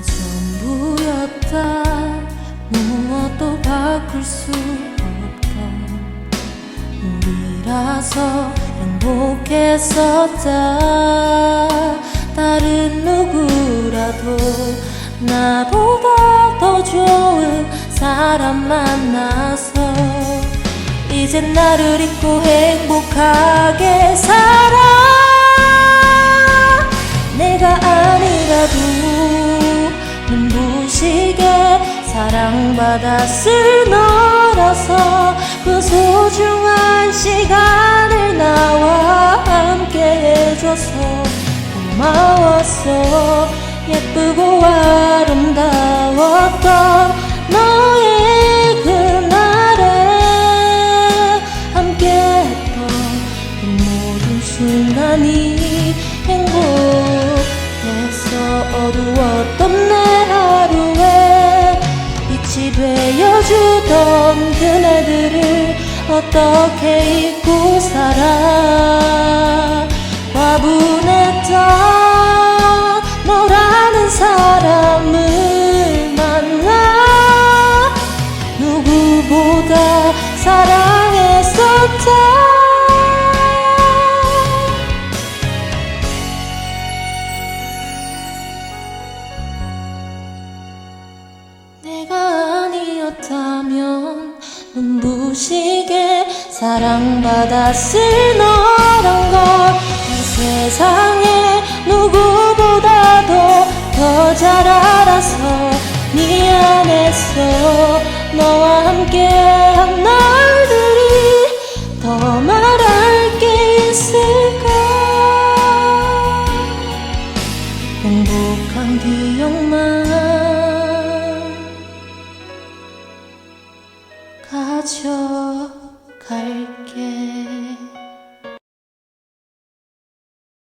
내 전부였다. 무엇도 바꿀 수 없던 우리라서 행복했었다. 다른 누구라도 나보다 더 좋은 사람 만나서 이젠 나를 잊고 행복하게 살아 사랑받았을 너라서 그 소중한 시간을 나와 함께 해줘서 고마웠어. 예쁘고 아름다웠던 너의 그날에 함께했던 그 모든 순간이 행복했어 어두웠던 주던 그날들을 어떻게 잊고 살 눈부시게 사랑받았을 너란 걸이 세상에 누구보다도 더 잘 알아서 미안했어 너와 함께한 날들이 더 말할 게 있을까? 행복한 기억만 가져갈게